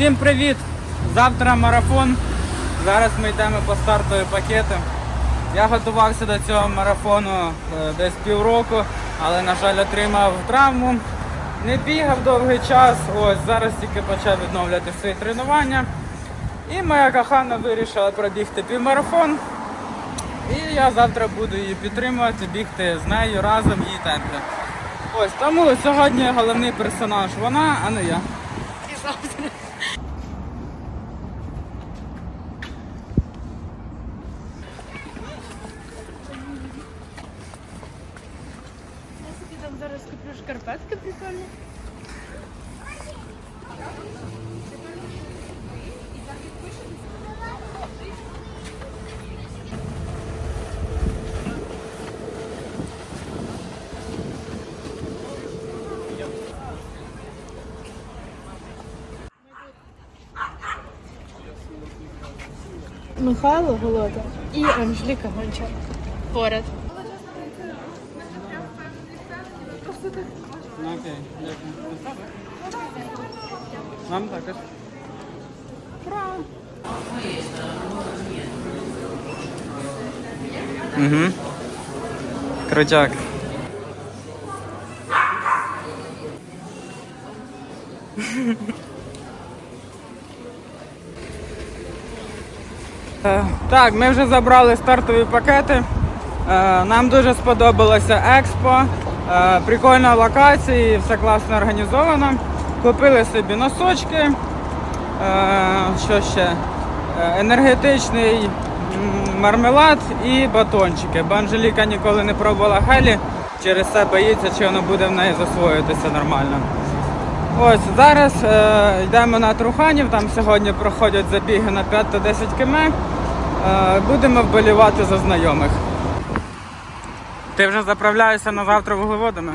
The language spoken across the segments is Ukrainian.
Всім привіт! Завтра марафон. Зараз ми йдемо по стартові пакети. Я готувався до цього марафону е, десь півроку, але, на жаль, отримав травму. Не бігав довгий час. Ось зараз тільки почав відновлювати свої тренування. І моя кохана вирішила пробігти півмарафон. І я завтра буду її підтримувати, бігти з нею разом її темпі. Ось тому сьогодні головний персонаж вона, а не я. Я собі там зараз куплю шкарпетки прикольні. Михайло Голода і Анжеліка Гончар поряд. Ну, окей, дякую. Нам також. Угу. Крутяк. Так, ми вже забрали стартові пакети. Е, Нам дуже сподобалося експо. Е, Прикольна локація, все класно організовано. Купили собі носочки. Е, Що ще? Е, Енергетичний мармелад і батончики. Бо Анжеліка ніколи не пробувала гелі, через це боїться, чи воно буде в неї засвоюватися нормально. Ось зараз е, йдемо на Труханів, там сьогодні проходять забіги на 5-10 км. Е, будемо вболівати за знайомих. Ти вже заправляєшся на завтра вуглеводами?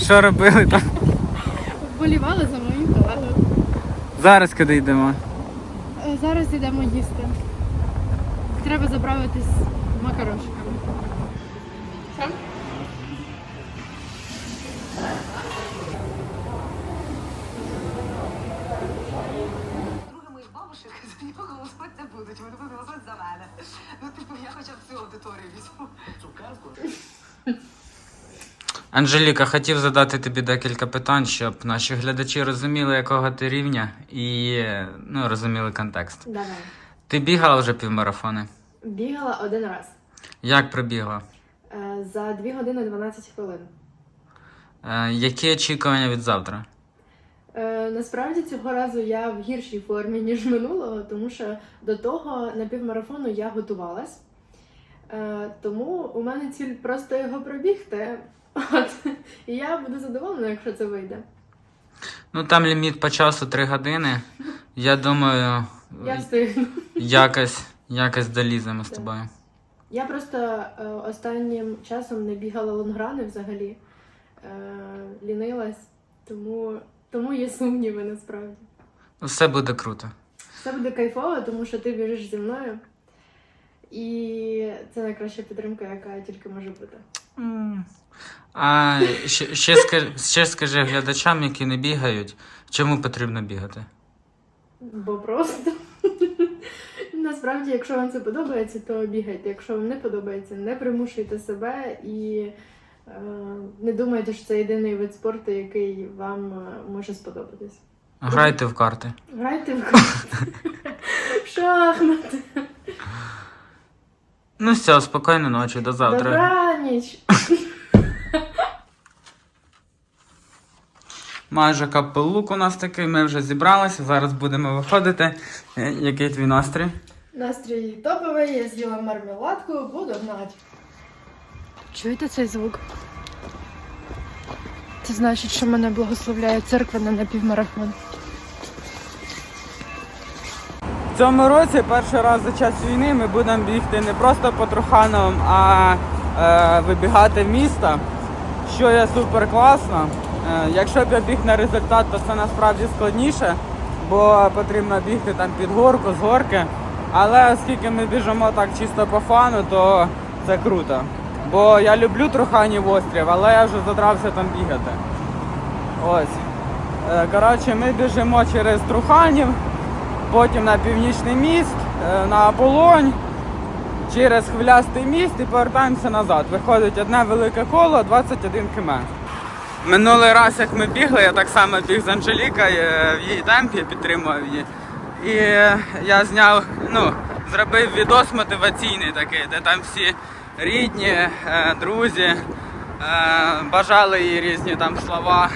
Що робили там? Вболівали за моїм колегою. Зараз куди йдемо? Е, Зараз йдемо їсти. Треба заправитись макарошками. Що? За нього голосувати не будуть. Вони будуть голосувати за мене. Ну, типу, я хоча б цю аудиторію візьму. Анжеліка, хотів задати тобі декілька питань, щоб наші глядачі розуміли, якого ти рівня, і ну, розуміли контекст. Давай. Ти бігала вже півмарафони? Бігала один раз. Як пробігла? Е, За 2 години 12 хвилин. Е, які очікування від завтра? Е, Насправді цього разу я в гіршій формі, ніж минулого, тому що до того на півмарафону я готувалась. Е, Тому у мене ціль просто його пробігти. От. І я буду задоволена, якщо це вийде. Ну там ліміт по часу 3 години. Я думаю, Я встигну. якось, якось доліземо з тобою. Я просто е, останнім часом не бігала лонграни взагалі. Е, лінилась, тому, тому є сумніви насправді. Все буде круто. Це буде кайфово, тому що ти біжиш зі мною. І це найкраща підтримка, яка тільки може бути. А ще, ще, скажи, ще скажи глядачам, які не бігають, чому потрібно бігати? Бо просто. Насправді, якщо вам це подобається, то бігайте. Якщо вам не подобається, не примушуйте себе і е, не думайте, що це єдиний вид спорту, який вам е, може сподобатись. Грайте в карти. Грайте в карти, шахмати. Ну все, спокійної ночі, до завтра. Добраніч! Майже капелук у нас такий, ми вже зібралися, зараз будемо виходити. Е, Який твій настрій? Настрій топовий, я з'їла мармеладку, буду гнати. Чуєте цей звук? Це значить, що мене благословляє церква на напівмарафон. Цьому році перший раз за час війни ми будемо бігти не просто по Трухановим, а е, вибігати в місто, що є супер класно. Е, якщо б я біг на результат, то це насправді складніше, бо потрібно бігти там під горку, з горки. Але оскільки ми біжимо так чисто по фану, то це круто. Бо я люблю Труханів острів, але я вже задрався там бігати. Ось. Е, Коротше, ми біжимо через Труханів, потім на північний міст, е, на Аполонь, через хвилястий міст і повертаємося назад. Виходить одне велике коло 21 км. Минулий раз, як ми бігли, я так само біг з Анжелікою е, в її темпі, підтримував її. І е, я зняв, ну, зробив відос мотиваційний такий, де там всі рідні, друзі бажали їй різні там слова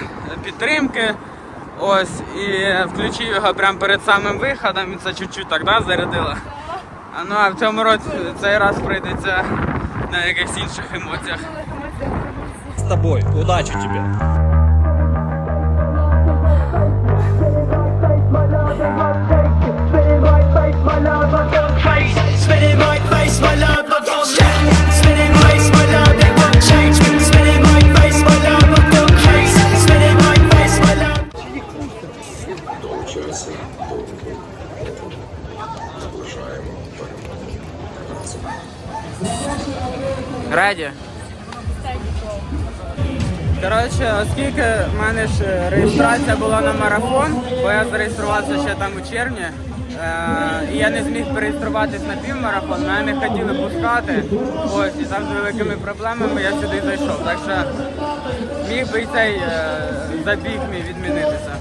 підтримки. Ось, і включив його прямо перед самим виходом, і це чуть-чуть так да, зарядило. А ну а в цьому році цей раз прийдеться на якихось інших емоціях. с тобой. Удачи тебе. Spinning right face, my love, Реді. Коротше, оскільки в мене ж реєстрація була на марафон, бо я зареєструвався ще там у червні, е, і я не зміг переєструватись на півмарафон, мене не хотіли пускати. Ось, і там з великими проблемами я сюди зайшов. Так що міг би і цей е, забіг мій відмінитися.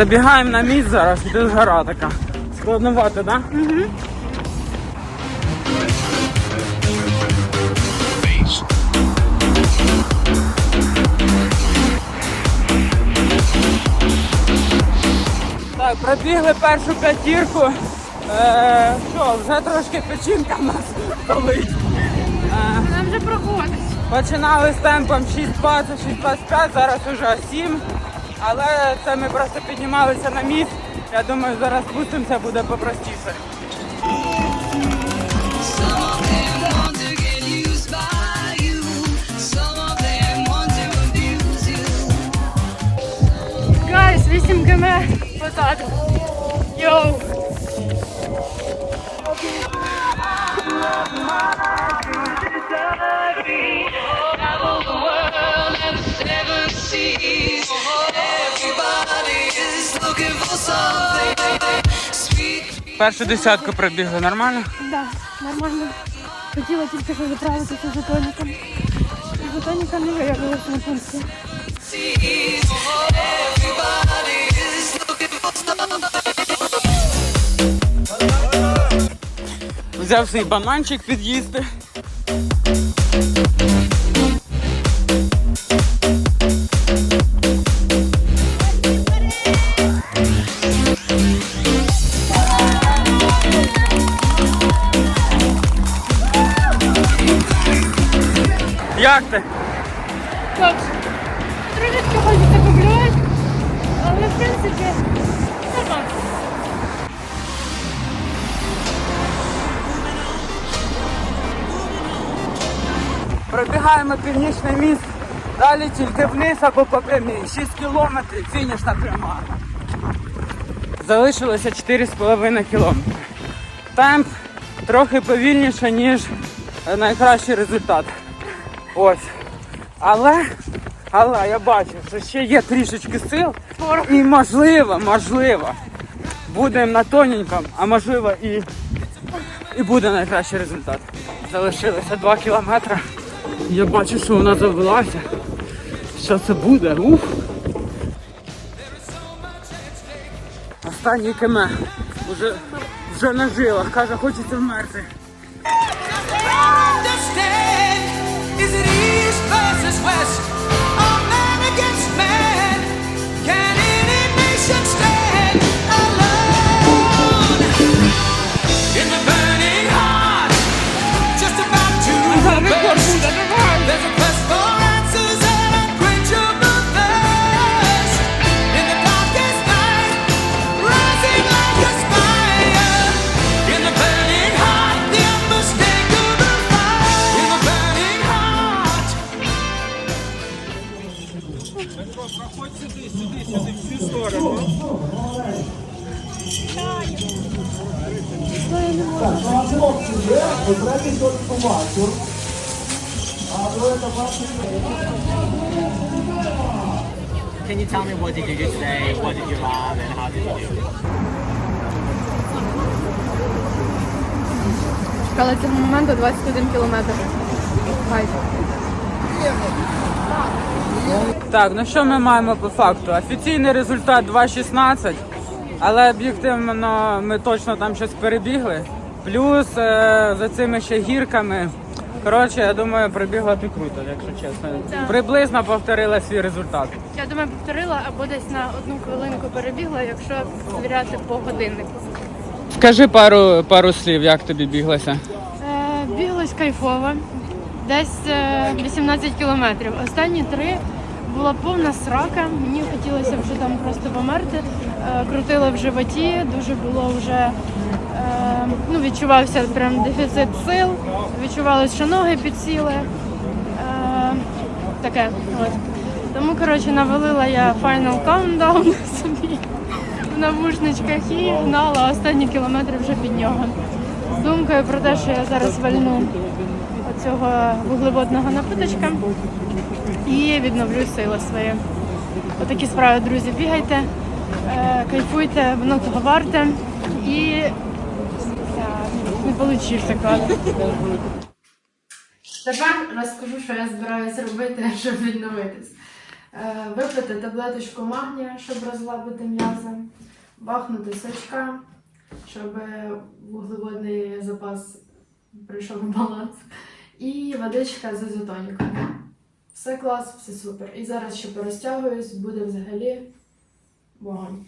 Забігаємо на місць зараз, і тут гора така. Складновато, так? Да? Так, пробігли першу п'ятірку. Е, що, вже трошки печінка в нас болить. Е, Вона вже проходить. Починали з темпом 6.20, 6.25, зараз уже 7. Але це ми просто піднімалися на міст. Я думаю, зараз спустимося, буде попростіше. Гайс, 8 км позаду. Йоу! Першу десятку пробігли нормально. Да, нормально. Хотіла тільки що заправитися за тоніком. За тоніка не виявилося на пункті. Взяв свій бананчик під'їсти. Пробігаємо північний міст. Далі тільки вниз або по прямій. 6 кілометрів, фінішна пряма. Залишилося 4,5 кілометри. Темп трохи повільніше, ніж найкращий результат. Ось. Але, але я бачу, що ще є трішечки сил. І можливо, можливо, будемо на тоненькому, а можливо і, і буде найкращий результат. Залишилося 2 кілометри. Я бачу, що вона завелася. Що це буде? Ух! Останній кеме. Уже, вже на жилах. Каже, хочеться вмерти. is it east versus west tell me what did you do today? What did you run and how did you do? Чекала цього моменту 21 кілометр. Так, ну що ми маємо по факту? Офіційний результат 2.16, але об'єктивно ми точно там щось перебігли. Плюс е, за цими ще гірками. Коротше, я думаю, пробігла ти круто, якщо чесно. Так. Приблизно повторила свій результат. Я думаю, повторила або десь на одну хвилинку перебігла, якщо звіряти по годиннику. Скажи пару, пару слів, як тобі біглося. Е, біглось кайфово, десь е, 18 кілометрів. Останні три була повна срака. Мені хотілося вже там просто померти. Е, крутило в животі, дуже було вже ну, відчувався прям дефіцит сил. Відчувалося, що ноги підсіли. Е, таке. От. Тому, коротше, навалила я Final Countdown собі в навушничках і гнала останні кілометри вже під нього. З думкою про те, що я зараз вальну оцього вуглеводного напиточка і відновлю сили свої. Отакі справи, друзі, бігайте, е, кайфуйте, воно того варте і не получився клас. Тепер розкажу, що я збираюся робити, щоб відновитись. Е, Випити таблеточку магнія, щоб розслабити м'язи, бахнути сачка, щоб вуглеводний запас прийшов в баланс. І водичка з ізотоніком. Все клас, все супер. І зараз ще порозтягуюсь, буде взагалі вогонь.